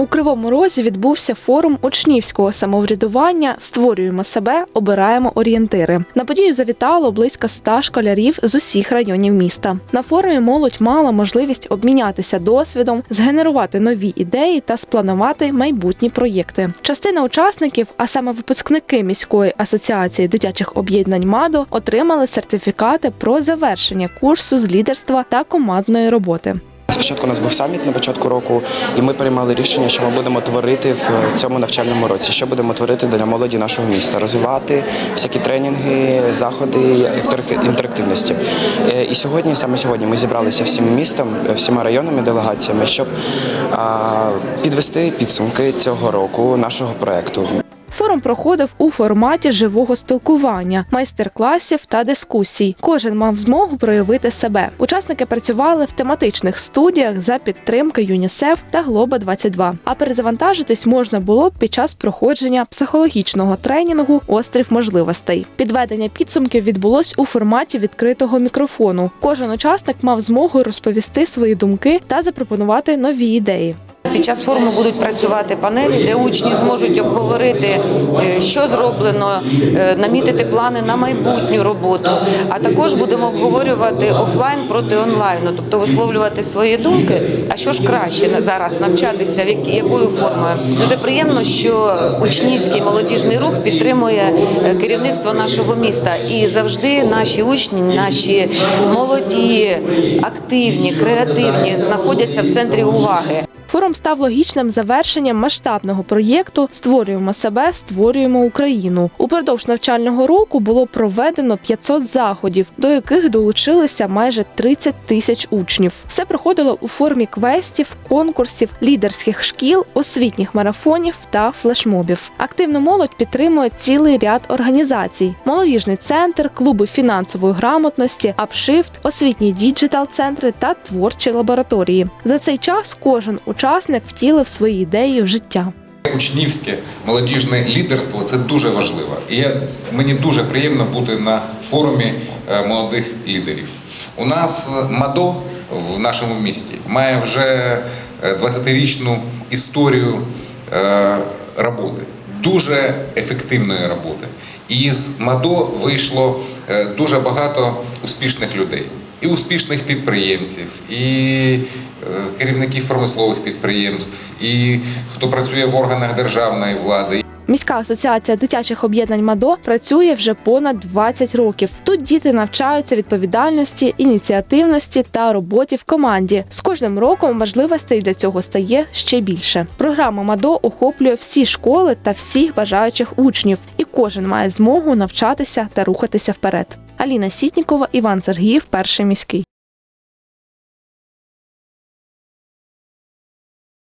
У Кривому Розі відбувся форум учнівського самоврядування Створюємо себе, обираємо орієнтири. На подію завітало близько ста школярів з усіх районів міста. На форумі молодь мала можливість обмінятися досвідом, згенерувати нові ідеї та спланувати майбутні проєкти. Частина учасників, а саме випускники міської асоціації дитячих об'єднань МАДО, отримали сертифікати про завершення курсу з лідерства та командної роботи. Спочатку у нас був саміт на початку року, і ми приймали рішення, що ми будемо творити в цьому навчальному році. Що будемо творити для молоді нашого міста, розвивати всякі тренінги, заходи інтерактивності. Е, І сьогодні, саме сьогодні, ми зібралися всім містом, всіма районами, делегаціями, щоб підвести підсумки цього року нашого проекту. Форум проходив у форматі живого спілкування, майстер-класів та дискусій. Кожен мав змогу проявити себе. Учасники працювали в тематичних студіях за підтримки ЮНІСЕФ та Глоба 22 А перезавантажитись можна було під час проходження психологічного тренінгу Острів можливостей. Підведення підсумків відбулось у форматі відкритого мікрофону. Кожен учасник мав змогу розповісти свої думки та запропонувати нові ідеї. Під час форуму будуть працювати панелі, де учні зможуть обговорити, е, що зроблено, е, намітити плани на майбутню роботу. А також будемо обговорювати офлайн проти онлайну, тобто висловлювати свої думки. А що ж краще зараз навчатися, якою формою? Дуже приємно, що учнівський молодіжний рух підтримує е, керівництво нашого міста, і завжди наші учні, наші молоді, активні, креативні знаходяться в центрі уваги. Форум став логічним завершенням масштабного проєкту Створюємо себе, створюємо Україну. Упродовж навчального року було проведено 500 заходів, до яких долучилися майже 30 тисяч учнів. Все проходило у формі квестів, конкурсів, лідерських шкіл, освітніх марафонів та флешмобів. Активну молодь підтримує цілий ряд організацій: молодіжний центр, клуби фінансової грамотності, апшифт, освітні діджитал-центри та творчі лабораторії. За цей час кожен учасник втілив свої ідеї в життя. Учнівське молодіжне лідерство це дуже важливо. І мені дуже приємно бути на форумі е, молодих лідерів. У нас е, МАДО в нашому місті має вже е, 20-річну історію е, роботи, дуже ефективної роботи. І з МАДО вийшло дуже багато успішних людей. І успішних підприємців, і е, керівників промислових підприємств, і хто працює в органах державної влади. Міська асоціація дитячих об'єднань МАДО працює вже понад 20 років. Тут діти навчаються відповідальності, ініціативності та роботі в команді. З кожним роком можливостей для цього стає ще більше. Програма МАДО охоплює всі школи та всіх бажаючих учнів, і кожен має змогу навчатися та рухатися вперед. Аліна Сітнікова, Іван Сергіїв, перший міський.